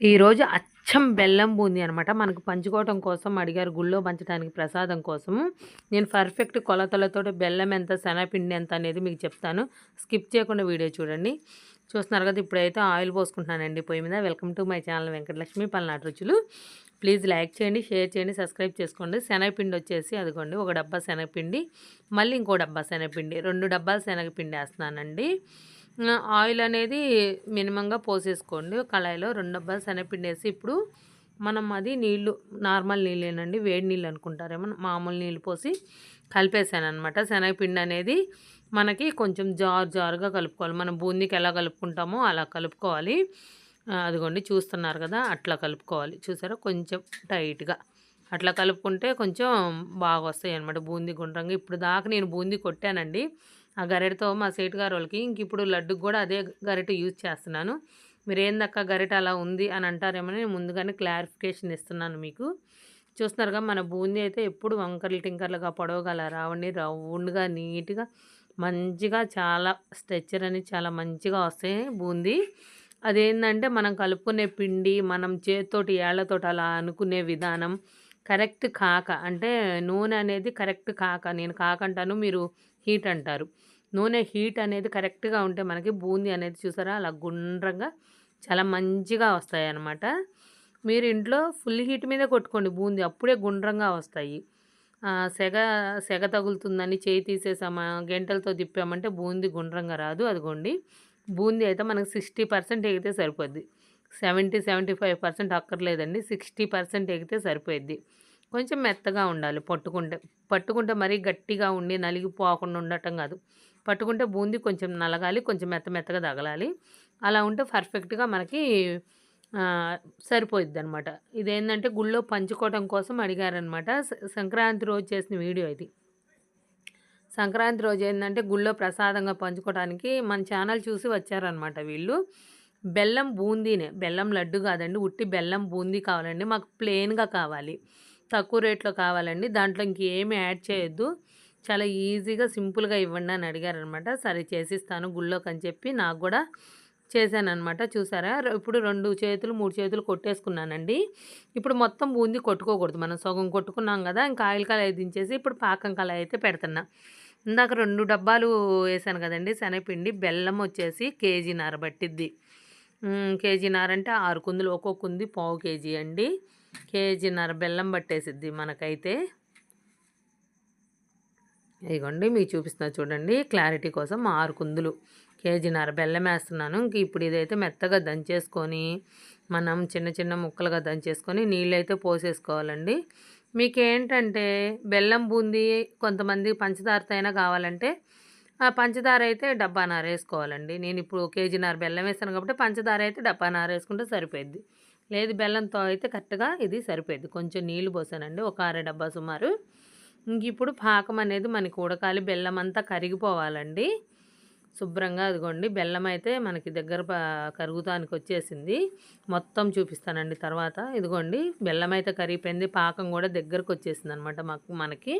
ఈరోజు అచ్చం బెల్లం బూంది అనమాట మనకు పంచుకోవటం కోసం అడిగారు గుళ్ళో పంచడానికి ప్రసాదం కోసము నేను పర్ఫెక్ట్ కొలతలతో బెల్లం ఎంత శనగపిండి ఎంత అనేది మీకు చెప్తాను. స్కిప్ చేయకుండా వీడియో చూడండి. చూస్తున్నారు కదా ఇప్పుడైతే ఆయిల్ పోసుకుంటున్నానండి పొయ్యి మీద. Welcome to my channel Venkatalakshmi పల్నాటి రుచులు. ప్లీజ్ లైక్ చేయండి షేర్ చేయండి సబ్స్క్రైబ్ చేసుకోండి. శనగపిండి వచ్చేసి అదిగోండి ఒక డబ్బా శనగపిండి మళ్ళీ ఇంకో డబ్బా శనగపిండి రెండు డబ్బాలు శనగపిండి వేస్తున్నానండి. ఆయిల్ అనేది మినిమంగా పోసేసుకోండి. కళాయిలో రెండు డబ్బాలు శనగపిండి వేసి ఇప్పుడు మనం అది నీళ్ళు నార్మల్ నీళ్ళేనండి వేడి నీళ్ళు అనుకుంటారేమో మామూలు నీళ్ళు పోసి కలిపేసాను అనమాట శనగపిండి అనేది మనకి కొంచెం జారు జారుగా కలుపుకోవాలి. మనం బూందీకి ఎలా కలుపుకుంటామో అలా కలుపుకోవాలి. అదిగోండి చూస్తున్నారు కదా అట్లా కలుపుకోవాలి. చూసారా? కొంచెం టైట్గా అట్లా కలుపుకుంటే కొంచెం బాగా వస్తాయి అనమాట బూందీ గుండ్రంగా. ఇప్పుడు దాకా నేను బూందీ కొట్టానండి. ఆ గరిటతో మా సేటు గారు వాళ్ళకి ఇంక ఇప్పుడు లడ్డుకు కూడా అదే గరిట యూజ్ చేస్తున్నాను. మీరు ఏందక్క గరిట అలా ఉంది అని అంటారేమో నేను ముందుగానే క్లారిఫికేషన్ ఇస్తున్నాను మీకు. చూస్తున్నారుగా మన బూందీ అయితే ఎప్పుడు వంకర్లు టింకర్లుగా పొడవగల రావండి. రౌండ్గా నీట్గా మంచిగా చాలా స్ట్రెచ్చర్ అని చాలా మంచిగా వస్తాయి బూందీ. అదేంటంటే మనం కలుపుకునే పిండి మనం చేతితోటి ఏళ్ళతోటి అలా అనుకునే విధానం కరెక్ట్ కాక అంటే నూనె అనేది కరెక్ట్ కాక నేను కాక అంటాను మీరు హీట్ అంటారు. నూనె హీట్ అనేది కరెక్ట్గా ఉంటే మనకి బూందీ అనేది చూసారా? అలా గుండ్రంగా చాలా మంచిగా వస్తాయి అన్నమాట మీరు ఇంట్లో ఫుల్ హీట్ మీద కొట్టుకోండి బూందీ అప్పుడే గుండ్రంగా వస్తాయి. సెగ సెగ తగులుతుందని చేయి తీసేసామా గంటలతో తిప్పామంటే బూందీ గుండ్రంగా రాదు. అదిగోండి. బూందీ అయితే మనకు సిక్స్టీ పర్సెంట్ ఎగితే సరిపోద్ది. సెవెంటీ సెవెంటీ ఫైవ్ పర్సెంట్ అక్కర్లేదండి. సిక్స్టీ పర్సెంట్ ఎగితే సరిపోయిద్ది. కొంచెం మెత్తగా ఉండాలి. పట్టుకుంటే పట్టుకుంటే మరీ గట్టిగా ఉండి నలిగిపోకుండా ఉండటం కాదు. పట్టుకుంటే బూందీ కొంచెం నలగాలి కొంచెం మెత్త మెత్తగా తగలాలి. అలా ఉంటే పర్ఫెక్ట్గా మనకి సరిపోయిద్ది అనమాట ఇదేంటంటే గుళ్ళో పంచుకోవడం కోసం అడిగారనమాట సంక్రాంతి రోజు చేసిన వీడియో ఇది. సంక్రాంతి రోజు ఏంటంటే గుళ్ళో ప్రసాదంగా పంచుకోవడానికి మన ఛానల్ చూసి వచ్చారనమాట వీళ్ళు. బెల్లం బూందీనే. బెల్లం లడ్డు కాదండి ఉట్టి బెల్లం బూందీ కావాలండి. మాకు ప్లెయిన్గా కావాలి. తక్కువ రేట్లో కావాలండి. దాంట్లో ఇంకేమి యాడ్ చేయొద్దు. చాలా ఈజీగా సింపుల్గా ఇవ్వండి అని అడిగారనమాట. సరే చేసిస్తాను గుళ్ళోకి అని చెప్పి నాకు కూడా చేశానమాట చూసారా? ఇప్పుడు రెండు చేతులు మూడు చేతులు కొట్టేసుకున్నానండి. ఇప్పుడు మొత్తం బూంది కొట్టుకోకూడదు. మనం సగం కొట్టుకున్నాం కదా ఇంకా ఆయిల్ కళాయి దించేసి ఇప్పుడు పాకం కళాయి అయితే పెడుతున్నా. ఇందాక రెండు డబ్బాలు వేసాను కదండి శనగపిండి బెల్లం వచ్చేసి కేజీన్నర పట్టిద్ది. కేజీన్నర అంటే ఆరు కుందులు ఒక్కొక్క కుంది పావు కేజీ అండి. కేజీన్నర బెల్లం పట్టేసిద్ది మనకైతే. ఇదిగోండి మీకు చూపిస్తున్నా చూడండి క్లారిటీ కోసం ఆరు కుందులు. కేజీన్నర బెల్లం వేస్తున్నాను. ఇంక ఇప్పుడు ఇదైతే మెత్తగా దంచేసుకొని మనం చిన్న చిన్న ముక్కలుగా దంచేసుకొని నీళ్ళైతే పోసేసుకోవాలండి. మీకు ఏంటంటే బెల్లం బూందీ కొంతమంది పంచదారతో అయినా కావాలంటే ఆ పంచదార అయితే డబ్బానార వేసుకోవాలండి. నేను ఇప్పుడు కేజీన్నర బెల్లం వేస్తాను కాబట్టి పంచదార అయితే డబ్బానార వేసుకుంటే సరిపోద్ది లేదు బెల్లంతో అయితే కరెక్ట్గా ఇది సరిపోయింది. కొంచెం నీళ్ళు పోసానండి ఒక అర డబ్బా సుమారు. ఇంక ఇప్పుడు పాకం అనేది మనకి ఉడకాలి బెల్లం అంతా కరిగిపోవాలండి. శుభ్రంగా అదిగోండి బెల్లం అయితే మనకి దగ్గర కరుగుతానికి వచ్చేసింది. మొత్తం చూపిస్తానండి తర్వాత. ఇదిగోండి బెల్లం అయితే కరిగిపోయింది పాకం కూడా దగ్గరకు వచ్చేసింది అనమాట మాకు మనకి.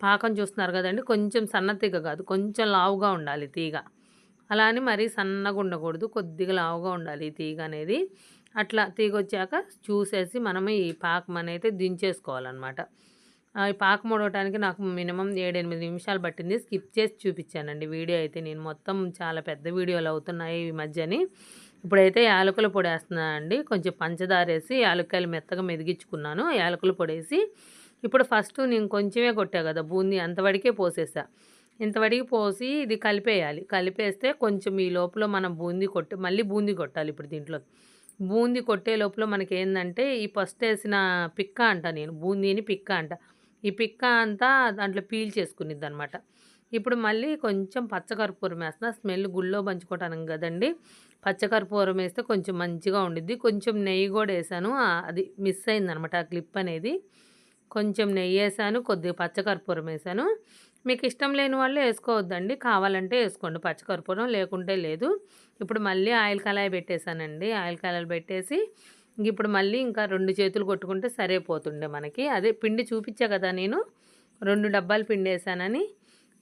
పాకం చూస్తున్నారు కదండి కొంచెం సన్న తీగ కాదు కొంచెం లావుగా ఉండాలి తీగ. అలా అని మరీ సన్నగా ఉండకూడదు. కొద్దిగా లావుగా ఉండాలి ఈ తీగ అనేది. అట్లా తీగ వచ్చాక చూసేసి మనం ఈ పాకం అనేది దించేసుకోవాలన్నమాట. ఈ పాకం ఉడవటానికి నాకు మినిమం ఏడెనిమిది నిమిషాలు పట్టింది. స్కిప్ చేసి చూపించానండి వీడియో అయితే. నేను మొత్తం చాలా పెద్ద వీడియోలు అవుతున్నాయి ఈ మధ్యని. ఇప్పుడైతే యాలకుల పొడి వేస్తున్నానండి కొంచెం పంచదార వేసి యాలక్కాయలు మెత్తగా మెదిగించుకున్నాను. యాలకుల పొడి వేసి ఇప్పుడు ఫస్ట్ నేను కొంచెమే కొట్టా కదా. బూందీ అంతవడికే పోసేసా. ఇంతవడికి పోసి ఇది కలిపేయాలి. కలిపేస్తే కొంచెం ఈ లోపల మనం బూందీ కొట్టి మళ్ళీ బూందీ కొట్టాలి ఇప్పుడు దీంట్లో. బూందీ కొట్టే లోపల మనకి ఏంటంటే ఈ ఫస్ట్ వేసిన పిక్క అంట నేను బూందీని పిక్క అంట. ఈ పిక్క అంతా దాంట్లో పీల్ చేసుకునిద్ది అనమాట ఇప్పుడు మళ్ళీ కొంచెం పచ్చకర్పూరం వేస్తున్నా స్మెల్ గుళ్ళో పంచుకోవటానికి కదండి. పచ్చకర్పూరం వేస్తే కొంచెం మంచిగా ఉండిద్ది. కొంచెం నెయ్యి కూడా వేసాను. అది మిస్ అయిందనమాట ఆ క్లిప్ అనేది. కొంచెం నెయ్యి వేసాను కొద్దిగా పచ్చకర్పూరం వేసాను. మీకు ఇష్టం లేని వాళ్ళు వేసుకోవద్దండి. కావాలంటే వేసుకోండి. పచ్చకర్పూరం లేకుంటే లేదు. ఇప్పుడు మళ్ళీ ఆయిల్ కళాయి పెట్టేశానండి. ఆయిల్ కళాయిలు పెట్టేసి ఇప్పుడు మళ్ళీ ఇంకా రెండు చేతులు కొట్టుకుంటే సరిపోతుండే మనకి. అదే పిండి చూపించా కదా నేను. రెండు డబ్బాలు పిండి వేసానని.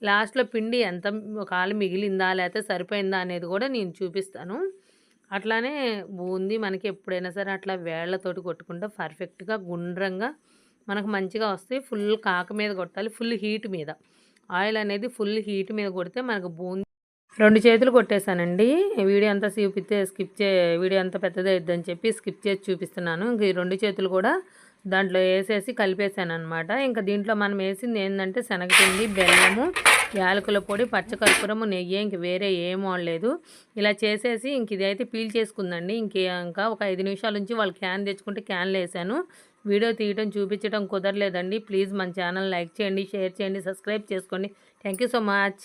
లాస్ట్లో పిండి ఎంత కాలు మిగిలిందా లేకపోతే సరిపోయిందా అనేది కూడా నేను చూపిస్తాను. అట్లానే బూంది మనకి ఎప్పుడైనా సరే అట్లా వేళ్ళతోటి కొట్టుకుంటే పర్ఫెక్ట్‌గా గుండ్రంగా మనకు మంచిగా వస్తాయి. ఫుల్ కాక మీద కొట్టాలి. ఫుల్ హీట్ మీద. ఆయిల్ అనేది ఫుల్ హీట్ మీద కొడితే మనకు బూంది రెండు చేతులు కొట్టేసానండి. వీడియో అంతా చూపిస్తే స్కిప్ చే వీడియో అంతా పెద్దదయిద్దని చెప్పి స్కిప్ చేసి చూపిస్తున్నాను. ఇంక ఈ 2 చేతులు కూడా దాంట్లో ఏసేసి కలిపేసాననమాట. ఇంకా దీంట్లో మనం వేసింది ఏంటంటే శనగపిండి, బెల్లము, యాలకుల పొడి, పచ్చకర్పూరము, నెయ్యి ఇంక వేరే ఏం లేదు ఇలా చేసేసి ఇంక ఇదైతే పీల్ చేసుకుందండి. ఇంక ఇంకా ఒక ఐదు నిమిషాల నుంచి వాళ్ళు క్యాన్ తెచ్చుకుంటే క్యాన్‌లో వేసాను వీడియో తీయటం, చూపించటం కుదరలేదండి. ప్లీజ్ మన ఛానల్ లైక్ చేయండి, షేర్ చేయండి, సబ్స్క్రైబ్ చేసుకోండి. Thank you so much.